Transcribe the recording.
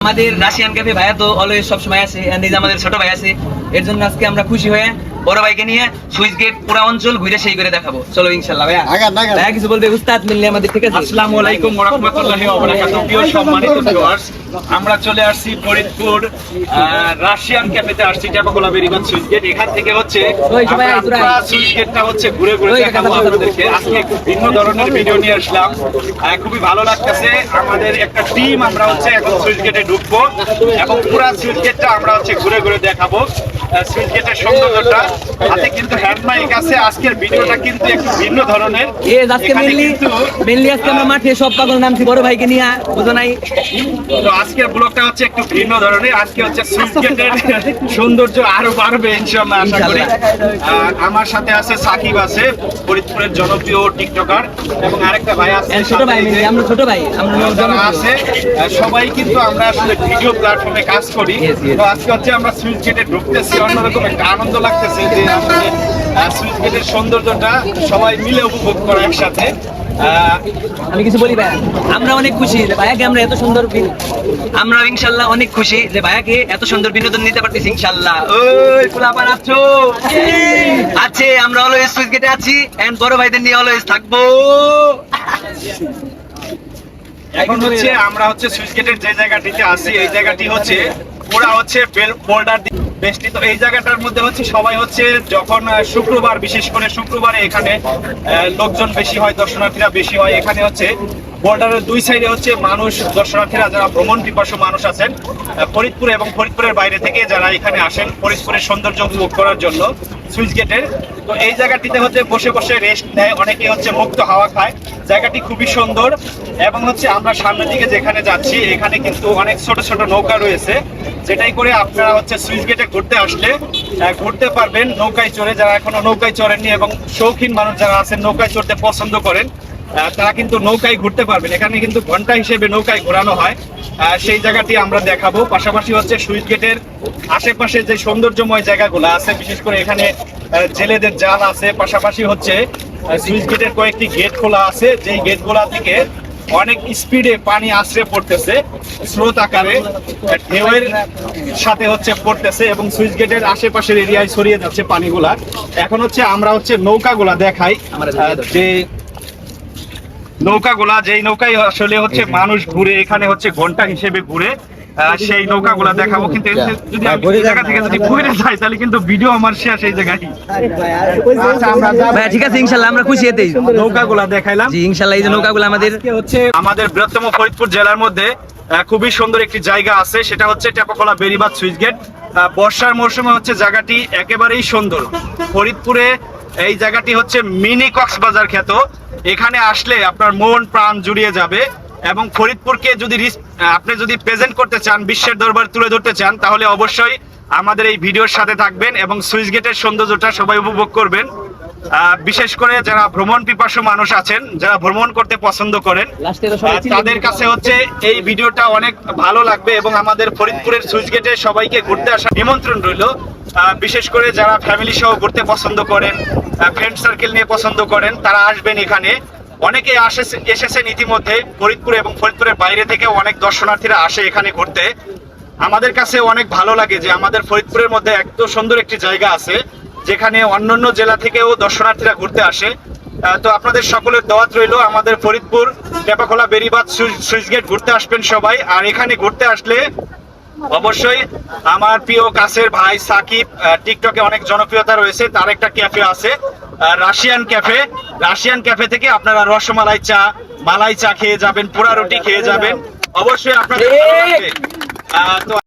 আমাদের Russian cafe ভাইয়া তো অলওয়েজ সবসময় আছে আমাদের ছোট ভাই আছে, এর জন্য আজকে আমরা খুশি হয়ে বড় ভাইকে নিয়ে সুইচ গেট পুরা অঞ্চল ঘুরে সেই করে দেখাবো। চলো ইনশাল্লাহ ভাইয়া। ভাইয়া কিছু বলবে উস্তাদ মিললে আমাদের ঠিক আছে? আসসালামু আলাইকুম ওয়া রাহমাতুল্লাহি ওয়া বারাকাতুহু। প্রিয় সম্মানিত ভিউয়ার্স আমরা চলে আসছি ফরিদপুর রাশিয়ান ক্যাফেতে আসছি টেপাকোলা বেরিবাদ সুইচ গেট। এখান থেকে হচ্ছে সুইচ গেটটা হচ্ছে ঘুরে ঘুরে দেখাবো আপনাদেরকে। আজকে একটু ভিন্ন ধরনের ভিডিও নিয়ে আসলাম। খুবই ভালো লাগতেছে। আমাদের একটা টিম আমরা হচ্ছে এখন সুইচ গেটে ঢুকবো এবং পুরা সুইচ গেটটা আমরা হচ্ছে ঘুরে ঘুরে দেখাবো। সৌন্দর্যটা। হাতে কিন্তু হ্যান্ড মাইক আছে। আজকের ভিডিওটা কিন্তু একটু ভিন্ন ধরনের। এ আজকে এখানে মেনলি মেনলি আজকে আমরা মাঠে সব পাগল নামছি বড় ভাইকে নিয়ে বুঝো নাই? তো আজকের ব্লগটা হচ্ছে একটু ভিন্ন ধরনের। আজকে হচ্ছে সৌন্দর্য আরও বাড়বে ইনশাল্লাহ আশা করি। আমার সাথে আছে সাকিব আছে ফরিদপুরের জনপ্রিয় টিকটকার এবং আরেকটা ভাই আছে ছোট ভাই আমরা ছোট ভাই আমরা আছে। সবাই কিন্তু আমরা আসলে ভিডিও প্ল্যাটফর্মে কাজ করি. তো আজকে হচ্ছে আমরা সুইচ গেটে ঢুকতেছি। অন্যরকম একটা আনন্দ লাগতেছে যে আসলে সুইচ গেটের সৌন্দর্যটা সবাই মিলে উপভোগ করা একসাথে। আমি কিছু বলি ভাইয়া আমরা অনেক খুশি যে ভাইয়াকে আমরা এত সুন্দর আমরা ইনশাল্লাহ অনেক খুশি যে ভাইয়াকে এত সুন্দর বিনোদন নিতে পারতেছি ইনশাল্লাহ। ওই ফুলাপান আছো আছে আমরা অলওয়েজ সুইচ গেটে আছি এন্ড বড় ভাইদের নিয়ে অলওয়েজ থাকব। এখন হচ্ছে আমরা হচ্ছে সুইচ গেটের যে জায়গাটিতে আছি এই জায়গাটি হচ্ছে ওরা হচ্ছে বোল্ডার বেষ্টিত এই জায়গাটার মধ্যে হচ্ছে সবাই হচ্ছে যখন শুক্রবার, বিশেষ করে শুক্রবারে এখানে লোকজন বেশি হয়, দর্শনার্থীরা বেশি হয়, এখানে হচ্ছে বর্ডারের দুই সাইডে হচ্ছে মানুষ, দর্শনার্থীরা যারা ভ্রমণ পিপাসু মানুষ আছেন ফরিদপুর এবং ফরিদপুরের বাইরে থেকে যারা এখানে আসেন, ফরিদপুরের সৌন্দর্য উপভোগ করার জন্য সুইচ গেটের। তো এই জায়গাটিতে হচ্ছে বসে বসে রেস্ট নেয় অনেকে হচ্ছে মুক্ত হাওয়া খায়। জায়গাটি খুবই সুন্দর এবং হচ্ছে আমরা সামনের দিকে যেখানে যাচ্ছি, এখানে কিন্তু অনেক ছোট ছোট নৌকা রয়েছে। যেটাই করে আপনারা হচ্ছে সুইচ গেটে ঘুরতে আসলে ঘুরতে পারবেন নৌকায় চড়ে যারা এখনও নৌকায় চড়েননি এবং শৌখিন মানুষ যারা আছেন নৌকায় চড়তে পছন্দ করেন তারা কিন্তু নৌকায় ঘুরতে পারবেন। এখানে কিন্তু ঘণ্টা হিসেবে নৌকায় ঘোরানো হয়। সেই জায়গাটি আমরা দেখাবো। পাশাপাশি হচ্ছে সুইচ গেটের আশেপাশে যে সৌন্দর্যময় জায়গাগুলো আছে, বিশেষ করে এখানে জেলেদের জাল আছে। পাশাপাশি হচ্ছে সুইচ গেটের কয়েকটি গেট খোলা আছে। যেই গেটগুলা থেকে অনেক স্পিডে পানি আশ্রে পড়তেছে, স্রোত আকারে ঢেউয়ের সাথে হচ্ছে পড়তেছে এবং সুইচ গেটের আশেপাশের এরিয়ায় ছড়িয়ে যাচ্ছে পানিগুলা। এখন হচ্ছে আমরা হচ্ছে নৌকাগুলা দেখাই যে নৌকাগুলা, যেই নৌকায় আসলে হচ্ছে মানুষ ঘুরে, এখানে হচ্ছে ঘণ্টা হিসেবে ঘুরে সেই নৌকাগুলা দেখাবো কিন্তু যদি আমি এই জায়গা থেকে যদি ঘুরে যাই তাহলে কিন্তু ভিডিও আমার শেষ এই জায়গায়। আচ্ছা ঠিক আছে ইনশাল্লাহ আমরা খুশি এতেই নৌকাগুলা দেখাইলাম। জি ইনশাল্লাহ এই যে নৌকাগুলো আমাদের হচ্ছে আমাদের বৃহত্তম ফরিদপুর জেলার মধ্যে খুবই সুন্দর একটি জায়গা আছে সেটা হচ্ছে টেপাকলা বেরিবাদ সুইচ গেট। বর্ষার মৌসুমে হচ্ছে জায়গাটি একেবারেই সুন্দর। ফরিদপুরে এই জায়গাটি হচ্ছে মিনি কক্সবাজার খ্যাত। এখানে আসলে আপনার মন প্রাণ জুড়িয়ে যাবে। এবং ফরিদপুরকে যদি আপনি যদি প্রেজেন্ট করতে চান বিশ্বের দরবার তুলে ধরতে চান তাহলে অবশ্যই আমাদের এই ভিডিওর সাথে থাকবেন এবং সুইচ গেটের সৌন্দর্যটা সবাই উপভোগ করবেন। বিশেষ করে যারা ভ্রমণ পিপাসু মানুষ আছেন যারা ভ্রমণ করতে পছন্দ করেন তাদের কাছে হচ্ছে এই ভিডিওটা অনেক ভালো লাগবে এবং আমাদের ফরিদপুরের সুইচ গেটে সবাইকে ঘুরতে আসার নিমন্ত্রণ রইল। বিশেষ করে যারা ফ্যামিলি সহ ঘুরতে পছন্দ করেন ফ্রেন্ড সার্কেল নিয়ে পছন্দ করেন তারা আসবেন এখানে। অনেকে আসে এসেছেন ইতিমধ্যে ফরিদপুর এবং ফরিদপুরের বাইরে থেকে অনেক দর্শনার্থীরা আসে এখানে ঘুরতে। আমাদের কাছে অনেক ভালো লাগে যে আমাদের ফরিদপুরের মধ্যে এত সুন্দর একটি জায়গা আছে, যেখানে অন্যান্য জেলা থেকেও দর্শনার্থীরা ঘুরতে আসে। তো আপনাদের সকলের দাওয়াত রইল, আমাদের ফরিদপুর, টেপাখোলা বেরিবাদ সুইচ- গেট ঘুরতে আসবেন সবাই। আর এখানে ঘুরতে আসলে অবশ্যই আমার প্রিয় কাছের ভাই সাকিব টিকটকে অনেক জনপ্রিয়তা রয়েছে তার একটা ক্যাফে আছে রাশিয়ান ক্যাফে। রাশিয়ান ক্যাফে থেকে আপনারা রসমালাই চা মালাই চা খেয়ে যাবেন পোড়া রুটি খেয়ে যাবেন। অবশ্যই আপনাদের তো